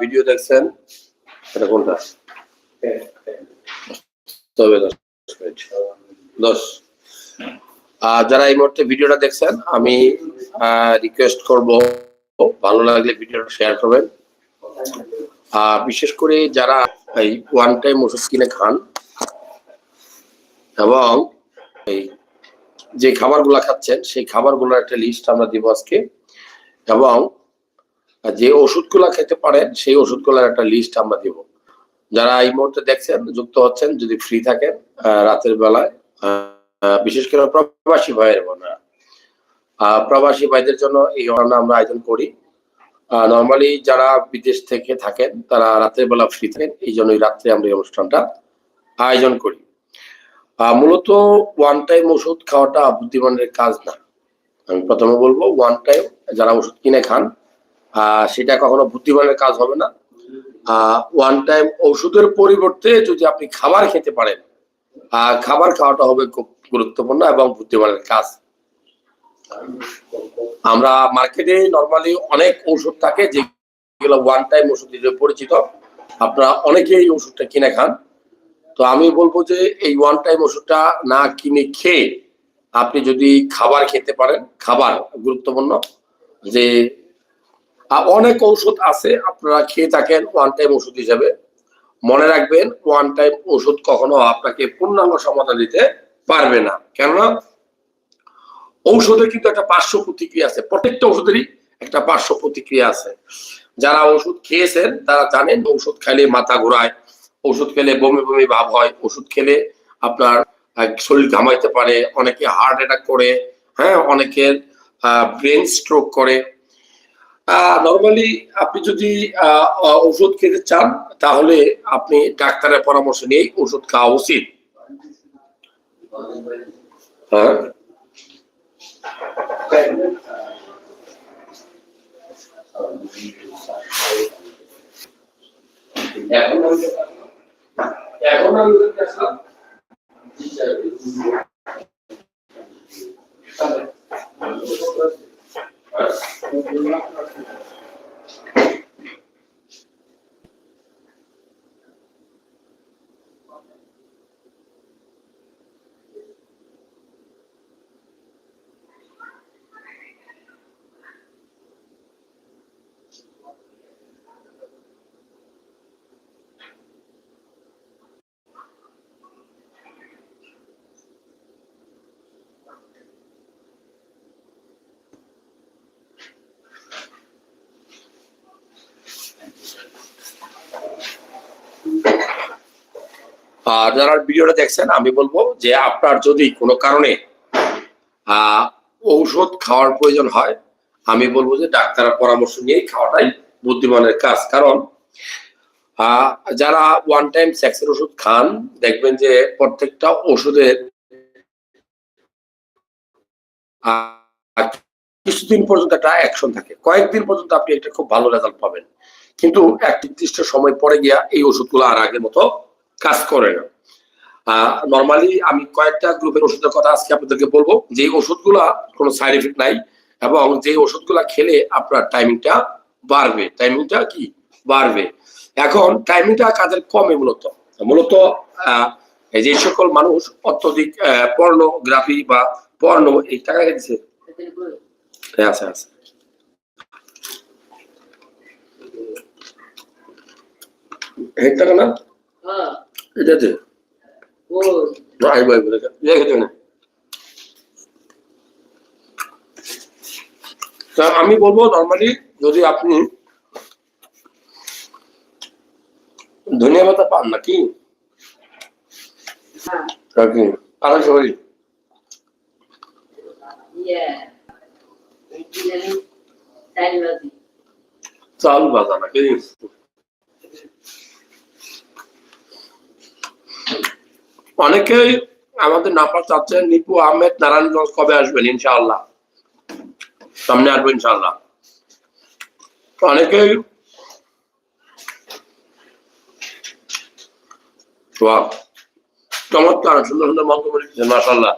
Video দেখছেন এটা কোনটা? তবে দশ যারা এই মুহূর্তে ভিডিওটা দেখছেন আমি রিকোয়েস্ট করব ভালো লাগলে ভিডিওটা শেয়ার করবেন। আহ, বিশেষ করে যারা এই ওয়ান টাইম ওষুধ কিনে খান এবং এই যে খাবারগুলা খাচ্ছেন সেই খাবারগুলোর একটা লিস্ট আমরা দিব আজকে। এবং যে ওষুধগুলা খেতে পারেন, সেই ওষুধগুলোর একটা লিস্ট আমরা দিব। যারা এই মুহূর্তে দেখছেন, যুক্ত হচ্ছেন, যদি ফ্রি থাকেন রাতের বেলায় বিশেষ করে প্রবাসী ভাইয়ের বোনেরা। প্রবাসী ভাইদের জন্য এই অনুষ্ঠান আমরা আয়োজন করি। নর্মালি যারা বিদেশ থেকে থাকেন, তারা রাতের বেলা ফ্রি থাকেন, এই জন্যই রাত্রে আমরা এই অনুষ্ঠানটা আয়োজন করি। মূলত ওয়ান টাইম ওষুধ খাওয়াটা বুদ্ধিমানের কাজ না। আমি প্রথমে বলব ওয়ান টাইম যারা ওষুধ কিনে খান সেটা কখনো বুদ্ধিমানের কাজ হবে না। ওয়ান টাইম ওষুধের পরিবর্তে যদি আপনি খাবার খেতে পারেন খাবার খাওয়াটা হবে খুব গুরুত্বপূর্ণ এবং বুদ্ধিমানের কাজ। আমরা মার্কেটে নর্মালি অনেক ওষুধ থাকে যেগুলো ওয়ান টাইম ওষুধ হিসেবে পরিচিত। আপনারা অনেকেই এই ওষুধটা কিনে খান। তো আমি বলব যে এই ওয়ান টাইম ওষুধটা না কিনে খেয়ে আপনি যদি খাবার খেতে পারেন, খাবার গুরুত্বপূর্ণ, যে অনেক ঔষধ আছে, আপনারা খেয়ে থাকেন ওয়ান টাইম ওষুধ হিসাবে। মনে রাখবেন ওয়ান টাইম ওষুধ কখনো আপনাকে পূর্ণাঙ্গ সমাধান দিতে পারবে না। কেননা, ঔষধের কিন্তু একটা পার্শ্ব প্রতিক্রিয়া আছে। প্রত্যেকটা ওষুধেরই একটা পার্শ্ব প্রতিক্রিয়া আছে। যারা ওষুধ খেয়েছেন, তারা জানেন ওষুধ খেলে মাথা ঘোরায় ওষুধ খেলে বমি বমি ভাব হয় ওষুধ খেলে আপনার শরীর ঘামাইতে পারে, অনেকে হার্ট অ্যাটাক করে হ্যাঁ অনেকের ব্রেন স্ট্রোক করে। নর্মালি আপনি যদি ওষুধ খেতে চান, তাহলে আপনি ডাক্তারের পরামর্শ নিয়েই ওষুধ খাওয়া উচিত। হ্যাঁ? Obrigado. আর যারা ভিডিওটা দেখছেন, আমি বলব যে আপনার যদি কোনো কারণে ঔষধ খাওয়ার প্রয়োজন হয়, আমি বলব যে ডাক্তারের পরামর্শ নিয়ে খাওয়াটাই বুদ্ধিমানের কাজ। কারণ যারা ওয়ান টাইম সেক্সের ওষুধ খান, দেখবেন যে প্রত্যেকটা ওষুধের কিছুদিন পর্যন্ত একটা অ্যাকশন থাকে। কয়েকদিন পর্যন্ত আপনি একটা খুব ভালো রেজাল্ট পাবেন। কিন্তু এক নির্দিষ্ট সময় পরে গিয়া এই ওষুধগুলো আর আগের মতো কাজ করে না। নর্মালি আমি কয়েকটা গ্রুপের ওষুধের কথা আজকে আপনাদেরকে বলব। যে ওষুধগুলা কোনো সাইড এফেক্ট নাই এবং যে ওষুধগুলা খেলে আপনার টাইমিংটা বাড়বে। টাইমিংটা কি? বাড়বে। এখন টাইমিংটা কাজের কমে মূলত। মূলত যে সকল মানুষ অত্যধিক পর্নোগ্রাফি বা পর্ণ এই টাকা গেছে আছে এই টাকা না? হ্যাঁ। এটাতে ভাই ভাই বলে তা আমি বলব নর্মালি যদি আপনি ধনিয়া পাতা পান নাকি? হ্যাঁ। চাল ভাজা নাকি? অনেকেই আমাদের নাপা চাচ্ছেন, নিপু, আহমেদ, নারায়ণগঞ্জ কবে আসবেন? ইনশাআল্লাহ। সামনে আসবেন ইনশাআল্লাহ। অনেকেই চমৎকার, সুন্দর সুন্দর মন্তব্য লিখছেন মাসাল্লাহ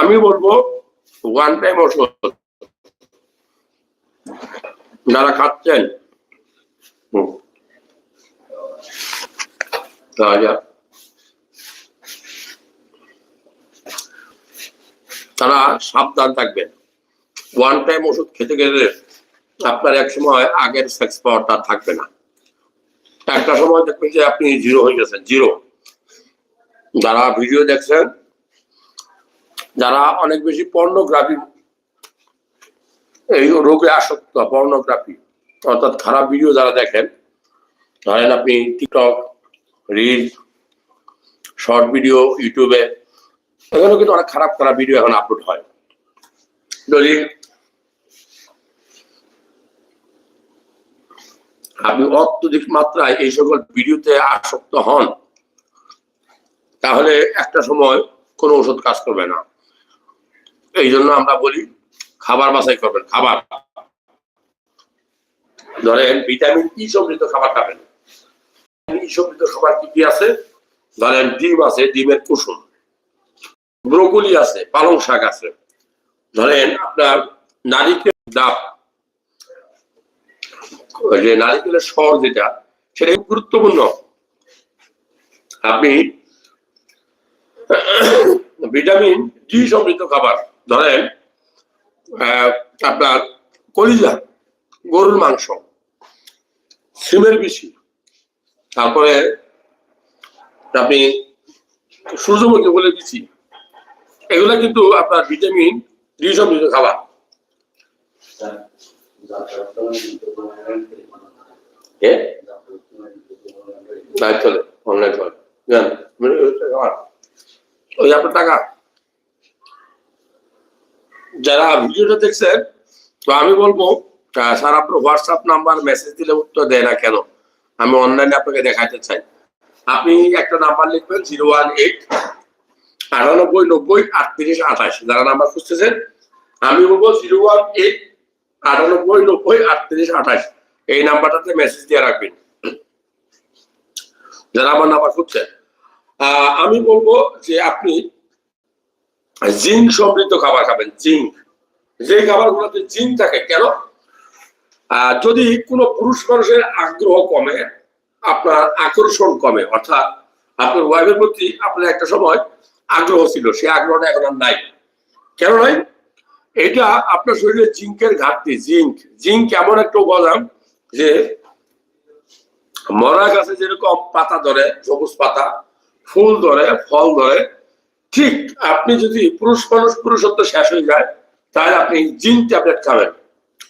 আমি বলব ওয়ান টাইম ওষুধ। যারা খাচ্ছেন তাজা তারা সাবধান থাকবেন। ওয়ান টাইম ওষুধ খেতে গেলে আপনার এক সময় আগের সেক্স পাওয়ারটা থাকবে না। একটা সময় দেখবেন যে আপনি জিরো হয়ে গেছেন জিরো যারা ভিডিও দেখছেন, যারা অনেক বেশি পর্নোগ্রাফি এই রোগে আসক্ত পর্নোগ্রাফি অর্থাৎ খারাপ ভিডিও যারা দেখেন, ধরেন আপনি টিকটক রিল শর্ট ভিডিও ইউটিউবে এখানেও কিন্তু অনেক খারাপ খারাপ ভিডিও এখন আপলোড হয়। যদি আপনি অত্যধিক মাত্রায় এই সকল ভিডিওতে আসক্ত হন, তাহলে একটা সময় কোনো ওষুধ কাজ করবে না। এই জন্য আমরা বলি, খাবার বাছাই করবেন, খাবার। ধরেন ভিটামিন ই সমৃদ্ধ খাবার খাবেন। আছে? ধরেন ডিম আছে, ডিমের কুসুম। ব্রোকলি আছে, পালং শাক আছে। ধরেন আপনার নারিকেল ডাব। যে নারিকেলের স্বর যেটা, সেটা গুরুত্বপূর্ণ। আপনি ভিটামিন ডি সমৃদ্ধ খাবার। ধরেন আপনার কলিজা, গরুর মাংস। সিমের বেশি তারপরে আপনি সূর্যমুখী বলে দিচ্ছি। এগুলা কিন্তু আপনার ভিটামিন ডি সমৃদ্ধ খাবার। চলে অনলাইন চলে ওই আপনার টাকা। যারা ভিডিওটা দেখছেন তো আমি বলব স্যার আপনার হোয়াটসঅ্যাপ নাম্বার মেসেজ দিলে উত্তর দেয় না কেন? আমি অনলাইনে আপনাকে দেখাতে চাই। আপনি একটা নাম্বার লিখবেন জিরো ওয়ান এইট আটানব্বই নব্বই আটত্রিশ আঠাশ। যারা নাম্বার খুঁজতেছেন, আমি বলব জিরো ওয়ান এইট আটানব্বই নব্বই আটত্রিশ আঠাশ। এই নাম্বারটাতে মেসেজ দিয়ে রাখবেন। যারা আমার নাম্বার খুঁজছেন আমি বলব যে আপনি জিঙ্ক সমৃদ্ধ খাবার খাবেন, জিঙ্ক। যে খাবারগুলোতে জিঙ্ক থাকে, কেন? যদি কোনো পুরুষ মানুষের আগ্রহ কমে, আপনার আকর্ষণ কমে, অর্থাৎ আপনার ওয়াইফের প্রতি আপনার একটা সময় আগ্রহ ছিল, সে আগ্রহটা এখন আর নাই। কেন নাই? এটা আপনার শরীরে জিঙ্কের ঘাটতি, জিঙ্ক। জিঙ্ক এমন একটা উপাদান যে মরা গাছে যেরকম পাতা ধরে, সবুজ পাতা, ফুল ধরে, ফল ধরে, ঠিক আপনি যদি পুরুষ মানুষ পুরুষত্ব শেষ হয়ে যায়, তাহলে আপনি জিঙ্ক ট্যাবলেট খাবেন।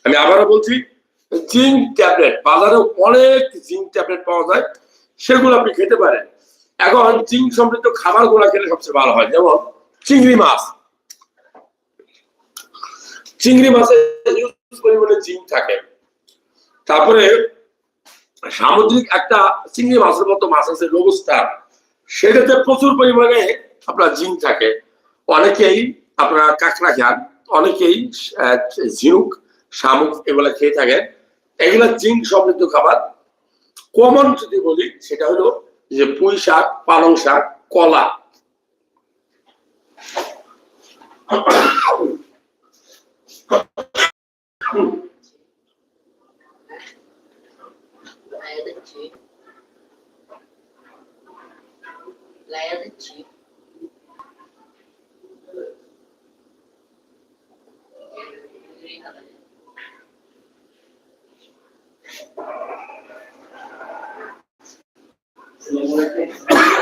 আমি আবারও বলছি জিঙ্ক ট্যাবলেট, বাজারে অনেক জিঙ্ক ট্যাবলেট পাওয়া যায়, সেগুলো আপনি খেতে পারেন। এখন জিঙ্ক সমৃদ্ধ খাবারগুলা খেলে সবচেয়ে ভালো হয়, যেমন চিংড়ি মাছ। চিংড়ি মাছে পরিমাণে জিঙ্ক থাকে। তারপরে সামুদ্রিক একটা চিংড়ি মাছের মতো মাছ আছে রোবস্টার সেটাতে প্রচুর পরিমাণে আপনার জিঙ্ক থাকে। অনেকেই আপনার কাঁকড়া খান, অনেকেই ঝিনুক, শামুক এগুলা খেয়ে থাকেন। এগুলা জিঙ্ক সমৃদ্ধ খাবার। কমন যদি বলি, সেটা হলো যে পুঁই শাক, পালং শাক, কলা। 来得 Gracias.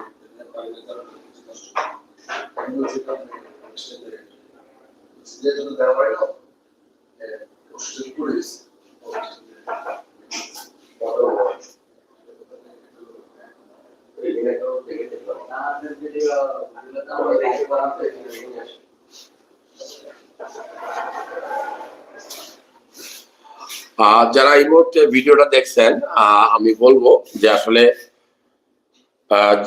যারা এই মুহূর্তে ভিডিওটা দেখছেন আমি বলব যে আসলে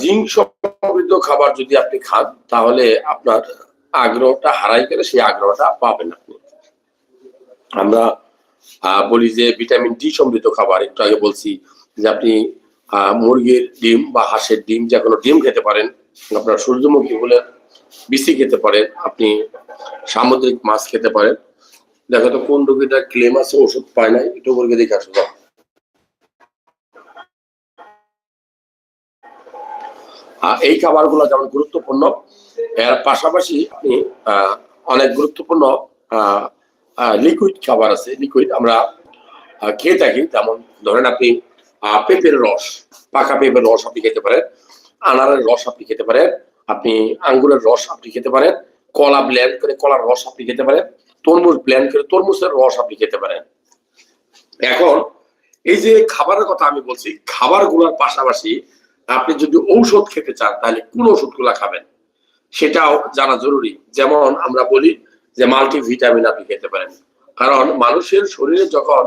জিঙ্ক সমৃদ্ধ খাবার যদি আপনি খান, তাহলে আপনার আগ্রহটা হারাই গেলে সেই আগ্রহটা পাবেন আপনি আমরা বলি যে ভিটামিন ডি সমৃদ্ধ খাবার, একটু আগে বলছি যে আপনি মুরগির ডিম বা হাঁসের ডিম যে কোনো ডিম খেতে পারেন। আপনার সূর্যমুখী বলে বিসি খেতে পারেন আপনি সামুদ্রিক মাছ খেতে পারেন। দেখো তো কোন রোগীটা ক্লেম আছে ওষুধ পায় না একটু করে দেখে আসো যাও। আহ, এই খাবারগুলো যেমন গুরুত্বপূর্ণ এর পাশাপাশি আপনি অনেক গুরুত্বপূর্ণ লিকুইড খাবার আছে। লিকুইড আমরা খেয়ে থাকি যেমন ধরেন আপনি পেঁপের রস, পাকা পেঁপের রস আপনি খেতে পারেন, আনারের রস আপনি খেতে পারেন, আপনি আঙ্গুরের রস আপনি খেতে পারেন, কলা ব্লেন্ড করে কলার রস আপনি খেতে পারেন, তরমুজ ব্লেন্ড করে তরমুজের রস আপনি খেতে পারেন। এখন এই যে খাবারের কথা আমি বলছি, খাবারগুলোর পাশাপাশি আপনি যদি ঔষধ খেতে চান, তাহলে কোন ওষুধগুলা খাবেন? সেটাও জানা জরুরি। যেমন আমরা বলি যে মাল্টি ভিটামিন আপনি খেতে পারেন। কারণ মানুষের শরীরে যখন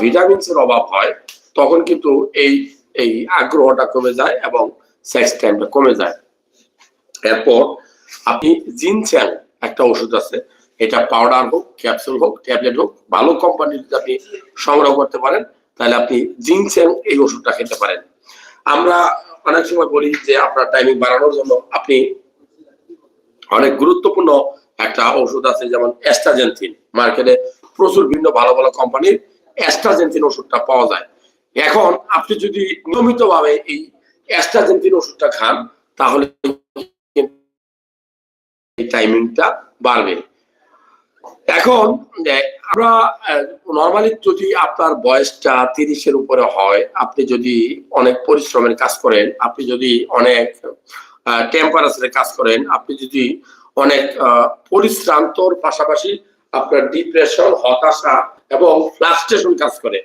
ভিটামিনস এর অভাব হয়, তখন কিন্তু এই এই আগ্রহটা কমে যায় এবং সেক্স টাইমটা কমে যায়। এরপর আপনি জিনচ্যাং একটা ওষুধ আছে, এটা পাউডার হোক ক্যাপসুল হোক ট্যাবলেট হোক, ভালো কোম্পানির যদি আপনি সংগ্রহ করতে পারেন, তাহলে আপনি জিনচ্যাং এই ওষুধটা খেতে পারেন। আমরা অনেক সময় বলি যে আপনার টাইমিং বাড়ানোর জন্য আপনি অনেক গুরুত্বপূর্ণ একটা ওষুধ আছে, যেমন অ্যাস্ট্রাজেন্থিন মার্কেটে প্রচুর ভিন্ন ভালো ভালো কোম্পানির অ্যাস্ট্রাজেন্থিন ওষুধটা পাওয়া যায়। এখন আপনি যদি নিয়মিত ভাবে এই অ্যাস্ট্রাজেন্থিন ওষুধটা খান, তাহলে টাইমিংটা বাড়বে। এখন আমরা নর্মালি যদি আপনার বয়সটা তিরিশের উপরে হয়, আপনি যদি অনেক পরিশ্রমের কাজ করেন, আপনি যদি অনেক টেম্পারেচারে কাজ করেন, আপনি যদি অনেক পরিশ্রান্তর পাশাপাশি আপনার ডিপ্রেশন হতাশা এবং ফ্লাস্ট্রেশন কাজ করে।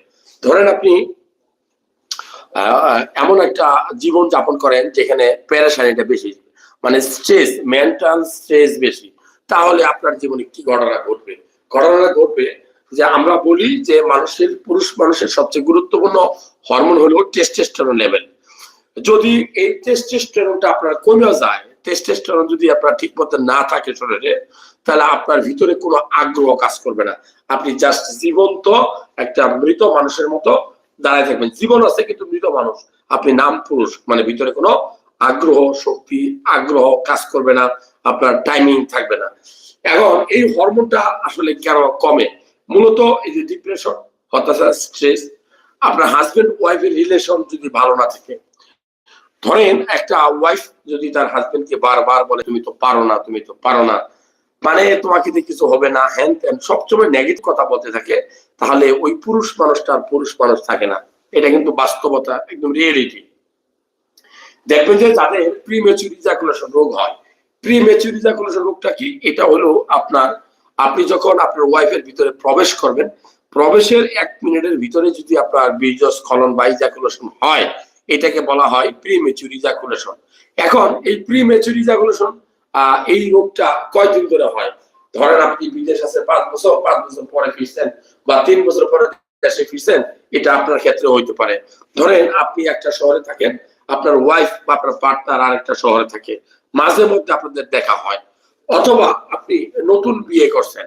ধরেন আপনি এমন একটা জীবন যাপন করেন যেখানে প্যারাসানিটা বেশি মানে স্ট্রেস মেন্টাল স্ট্রেস বেশি। তাহলে আপনার জীবনে কি ঘটনা ঘটবে? ঘটনা ঘটবে যে আমরা বলি যে মানুষের, পুরুষ মানুষের সবচেয়ে গুরুত্বপূর্ণ হরমোন হলো টেস্টেস্টেরন লেভেল যদি এই টেস্টেস্টেরনটা আপনার কমে যায় টেস্টেস্টেরন যদি আপনার ঠিক মতো না থাকে শরীরে তাহলে আপনার ভিতরে কোনো আগ্রহ কাজ করবে না। আপনি জাস্ট জীবন্ত একটা মৃত মানুষের মতো দাঁড়ায় থাকবেন। জীবন আছে কিন্তু মৃত মানুষ। আপনি নাম পুরুষ মানে ভিতরে কোনো আগ্রহ, শক্তি, আগ্রহ কাজ করবে না। আপনার টাইমিং থাকবে না। এখন এই হরমোনটা আসলে কেন কমে? মূলত এই যে ডিপ্রেশন হতাশা স্ট্রেস আপনার হাজবেন্ড ওয়াইফের রিলেশন যদি ভালো না থাকে। ধরেন একটা ওয়াইফ যদি তার হাজবেন্ডকে বারবার বলে, তুমি তো পারো না, তুমি তো পারো না। মানে তোমাকে দিয়ে কিছু হবে না হ্যান ত্যান সবসময় নেগেটিভ কথা বলতে থাকে, তাহলে ওই পুরুষ মানুষটা আর পুরুষ মানুষ থাকে না। এটা কিন্তু বাস্তবতা, একদম রিয়েলিটি দেখবেন যে যাদের প্রিমেচুর ইজাকুলেশন রোগ হয় প্রিমেচুর ইজাকুলেশন রোগটা কি? এটা হলো আপনার, আপনি যখন আপনার ওয়াইফের ভিতরে প্রবেশ করবেন, প্রবেশের এক মিনিটের ভিতরে যদি আপনার বীর্যস্খলন বা ইজাকুলেশন হয়, এটাকে বলা হয় প্রিমেচুর ইজাকুলেশন এখন এই প্রিমেচুর ইজাকুলেশন এই রোগটা কয়দিন ধরে হয়? ধরেন আপনি বিদেশ আছে, পাঁচ বছর পাঁচ বছর পরে ফিরছেন বা তিন বছর পরে দেশে ফিরছেন, এটা আপনার ক্ষেত্রে হইতে পারে। ধরেন আপনি একটা শহরে থাকেন, আপনার ওয়াইফ বা আপনার পার্টনার আরেকটা শহরে থাকে, মাঝে মধ্যে আপনাদের দেখা হয়। অথবা আপনি নতুন বিয়ে করছেন,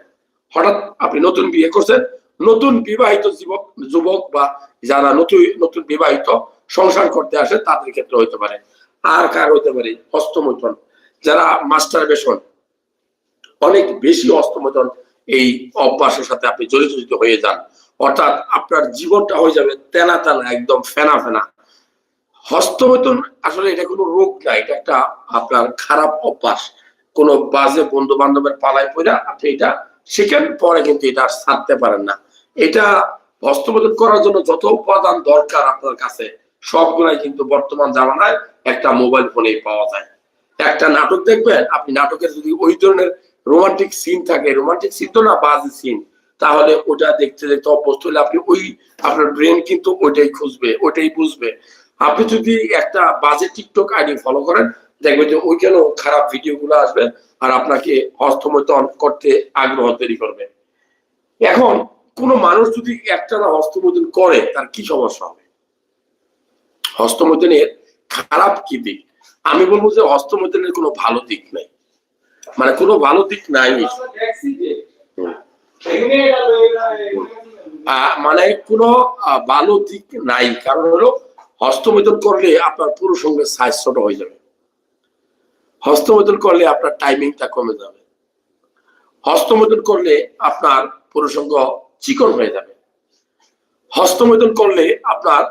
হঠাৎ আপনি নতুন বিয়ে করছেন, নতুন বিবাহিত যুবক যুবক বা যারা নতুন নতুন বিবাহিত সংসার করতে আসে, তাদের ক্ষেত্রে হইতে পারে। আর কার হইতে পারে? হস্তমৈথন যারা মাস্টার বেশন অনেক বেশি হস্তমৈথন এই অভ্যাসের সাথে আপনি জড়িত জড়িত হয়ে যান, অর্থাৎ আপনার জীবনটা হয়ে যাবে তেনা তেনা, একদম ফেনা ফেনা। হস্তমৈথুন আসলে এটা কোনো রোগ না, এটা একটা আপনার খারাপ অভ্যাস। কোনো বাজে বন্ধু বান্ধবের পালায় পড়া আপনি এটা শিখেন, পরে কিন্তু এটা ছাড়তে পারেন না। এটা হস্তমোদন করার জন্য যত উপাদান দরকার আপনার কাছে, সবগুলাই কিন্তু বর্তমান জামানায় একটা মোবাইল ফোনেই পাওয়া যায়। একটা নাটক দেখবেন, আপনি নাটকের যদি ওই ধরনের রোমান্টিক সিন থাকে রোমান্টিক সিন তো না, বাজে সিন তাহলে ওটা দেখতে দেখতে অভ্যস্ত হলে আপনি ওই আপনার ব্রেন কিন্তু ওইটাই খুঁজবে, ওইটাই বুঝবে। আপনি যদি একটা বাজে টিকটক আইডি ফলো করেন, দেখবেন যে ওইখানেও খারাপ ভিডিও গুলো আসবে আর আপনাকে হস্তমৈথন করতে আগ্রহ তৈরি করবে। এখন, কোন মানুষ যদি একটা না হস্তমৈথুন করে, তার কি সমস্যা হবে? হস্তমৈথুনের খারাপ কি দিক? আমি বলব যে হস্তমৈথুনের কোনো ভালো দিক নাই। মানে কোনো ভালো দিক নাই। মানে কোনো ভালো দিক নাই। কারণ হলো হস্তমৈথুন করলে আপনার পুরো সঙ্গে সাইজ ছোট হয়ে যাবে। হস্তমৈথুন করলে আপনার টাইমিংটা কমে যাবে। হস্তমৈথুন করলে আপনার পুরুষঙ্গ চিকন হয়ে যাবে। হস্তমৈথুন করলে আপনার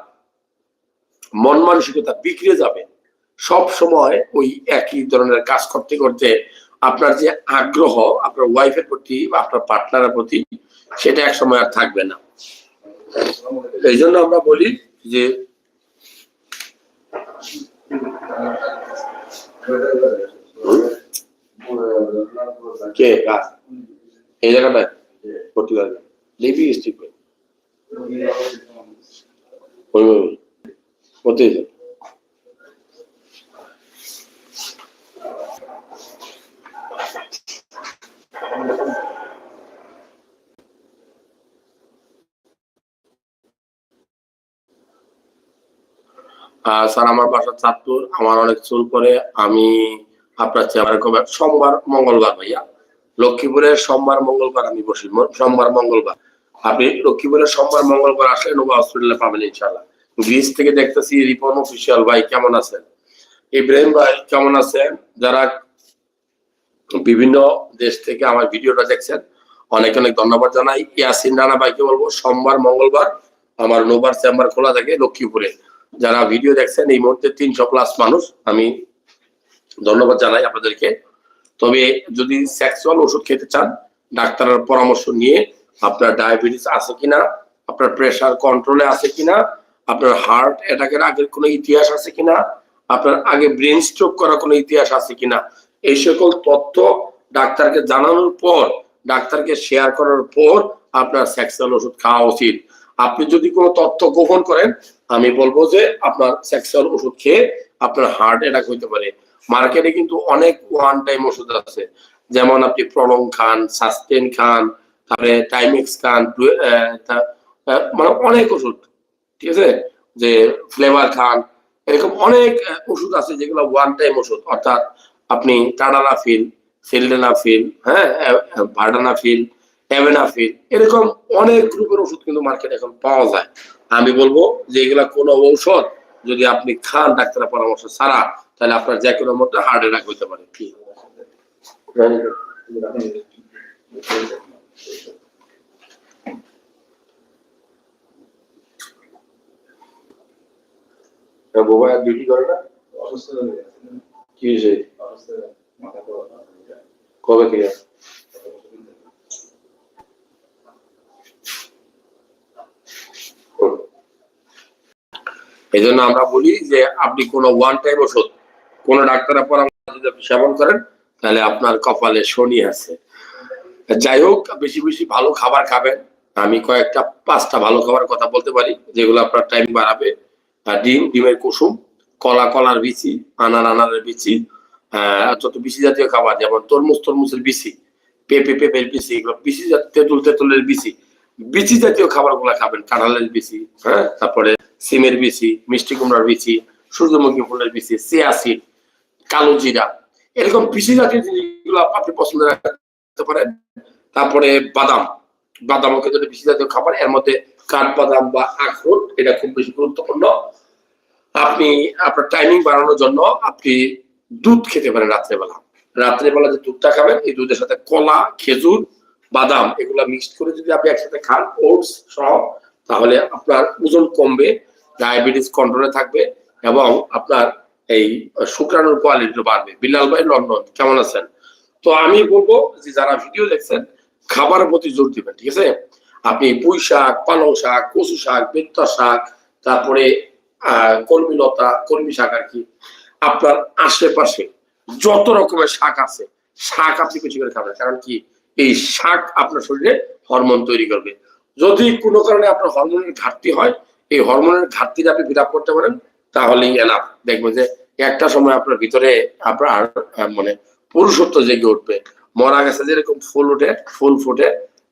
মন মানসিকতা বিগড়ে যাবে। সব সময় ওই একই ধরনের কাজ করতে করতে আপনার যে আগ্রহ আপনার ওয়াইফের প্রতি বা আপনার পার্টনারের প্রতি, সেটা এক সময় আর থাকবে না। এই জন্য আমরা বলি যে কে? ওই ওই স্যার, আমার বাসা চাঁদপুর। আমার অনেক চুল পরে আমি আপনার চেয়ারে কবে সোমবার, মঙ্গলবার ভাইয়া। লক্ষ্মীপুরের সোমবার, মঙ্গলবার আমি বসি। সোমবার, মঙ্গলবার। আপনি লক্ষ্মীপুরের সোমবার, মঙ্গলবার আসলে নোভা হসপিটালে পাবেন ইনশাল্লাহ গ্রিস থেকে দেখতেছি, রিপন অফিসিয়াল ভাই, কেমন আছেন? ইব্রাহিম ভাই, কেমন আছেন? যারা বিভিন্ন দেশ থেকে আমার ভিডিওটা দেখছেন, অনেক অনেক ধন্যবাদ জানাই। ইয়াসিন রানা ভাইকে বলব, সোমবার, মঙ্গলবার আমার নোভার চেম্বার খোলা থাকে লক্ষ্মীপুরে। যারা ভিডিও দেখছেন, এই মুহূর্তে তিনশো প্লাস মানুষ, আমি ধন্যবাদ জানাই আপনাদেরকে। তবে যদি সেক্সুয়াল ওষুধ খেতে চান, ডাক্তারের পরামর্শ নিয়ে আপনার ডায়াবেটিস আছে কিনা, আপনার প্রেসার কন্ট্রোলে আছে কিনা, আপনার হার্ট অ্যাটাকের আগের কোনো ইতিহাস আছে কিনা, আপনার আগে ব্রেন স্ট্রোক করার কোনো ইতিহাস আছে কিনা এই সকল তথ্য ডাক্তারকে জানানোর পর, ডাক্তারকে শেয়ার করার পর আপনার সেক্সুয়াল ওষুধ খাওয়া উচিত। আপনি যদি কোনো তথ্য গোপন করেন, আমি বলব যে আপনার সেক্সুয়াল ওষুধ খেয়ে আপনার হার্ট অ্যাটাক হইতে পারে। মার্কেটে কিন্তু অনেক ওয়ান টাইম ওষুধ আছে। যেমন আপনি প্রলং খান সাস্টেন খান, তারপরে টাইমিক্স খান মানে অনেক ওষুধ, ঠিক আছে? যে ফ্লেভার খান, এরকম অনেক ওষুধ আছে যেগুলো ওয়ান টাইম ওষুধ, অর্থাৎ আপনি টাডানাফিল সিলডেনাফিল হ্যাঁ ভার্ডানাফিল অ্যাভেনাফিল এরকম অনেক গ্রুপের ওষুধ কিন্তু মার্কেটে এখন পাওয়া যায়। আমি বলব যে এগুলা কোনো ঔষধ যদি আপনি খান ডাক্তারের পরামর্শ ছাড়া তাহলে আপনার যে কোনো মধ্যে হার্ট অ্যাটাক হইতে পারে। কি? বোবা ডিউটি করে না এই জন্য আমরা বলি যে আপনি কোনো ওয়ান টাইম ওষুধ, কোন ডাক্তারের পরামর্শ যদি সেবন করেন, তাহলে আপনার কপালে শনি আছে। যাই হোক, বেশি বেশি ভালো খাবার খাবেন। আমি কয়েকটা, পাঁচটা ভালো খাবার কথা বলতে পারি, যেগুলো আপনার টাইম বাড়াবে। ডিম, ডিমের কুসুম কলা, কলার বিচি আনার আনারের বিচি যত বিচি জাতীয় খাবার, যেমন তরমুজ, তরমুজের বিচি, পেঁপে, পেঁপের বিচি, এগুলো বিচি তেঁতুল, তেঁতুলের বিচি বিচি জাতীয় খাবারগুলা খাবেন, কাঁঠালের বিচি হ্যাঁ তারপরে সিমের বিচি, মিষ্টি কুমড়ার বিচি, সূর্যমুখী ফুলের বিচি সিয়াসিড কালো জিরা, এরকম বিচি জাতীয় জিনিসগুলো আপনি পছন্দ রাখতে পারেন। তারপরে বাদাম, বাদামও কিন্তু বিচি জাতীয় খাবার, এর মধ্যে কাঠবাদাম বা আখরোট, এটা খুব বেশি গুরুত্বপূর্ণ। আপনি আপনার টাইমিং বাড়ানোর জন্য আপনি দুধ খেতে পারেন রাত্রেবেলা। রাত্রেবেলা যে দুধটা খাবেন, এই দুধের সাথে কলা, খেজুর, বাদাম এগুলা মিক্সড করে যদি আপনি একসাথে খান ওটস সহ, তাহলে আপনার ওজন কমবে ডায়াবেটিস কন্ট্রোলে থাকবে এবং আপনার এই শুক্রাণুর কোয়ালিটি বাড়বে। বিলাল ভাই লন্ডন কেমন আছেন? তো আমি বলব যে যারা ভিডিও দেখছেন, খাবারের প্রতি জোর দিবেন, ঠিক আছে? আপনি পুঁই শাক পালং শাক, কচু শাক, বেত্তা শাক, তারপরে কলমি লতা, কলমি শাক আর কি, আপনার আশেপাশে যত রকমের শাক আছে, শাক আপনি কিছু করে খাবেন কারণ কি, এই শাক আপনার শরীরে হরমোন তৈরি করবে। যদি কোনো কারণে আপনার হরমোনের ঘাটতি হয়, এই হরমোনের ঘাটতিটা আপনি ফিল করতে পারেন, তাহলেই এনাফ দেখবেন যে একটা সময় আপনার ভিতরে আপনার মানে পুরুষত্ব জেগে উঠবে। মরা গেছে যেরকম ফুল উঠে ফুল ফুটে,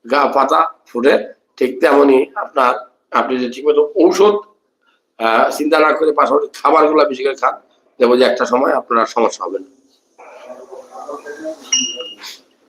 গা পাতা ফুটে, ঠিক তেমনই আপনার, আপনি যে ঠিক মতো ঔষধ চিন্তা না করে পাশাপাশি খাবারগুলা বেশি করে খান, দেখব যে একটা সময় আপনার সমস্যা হবে না।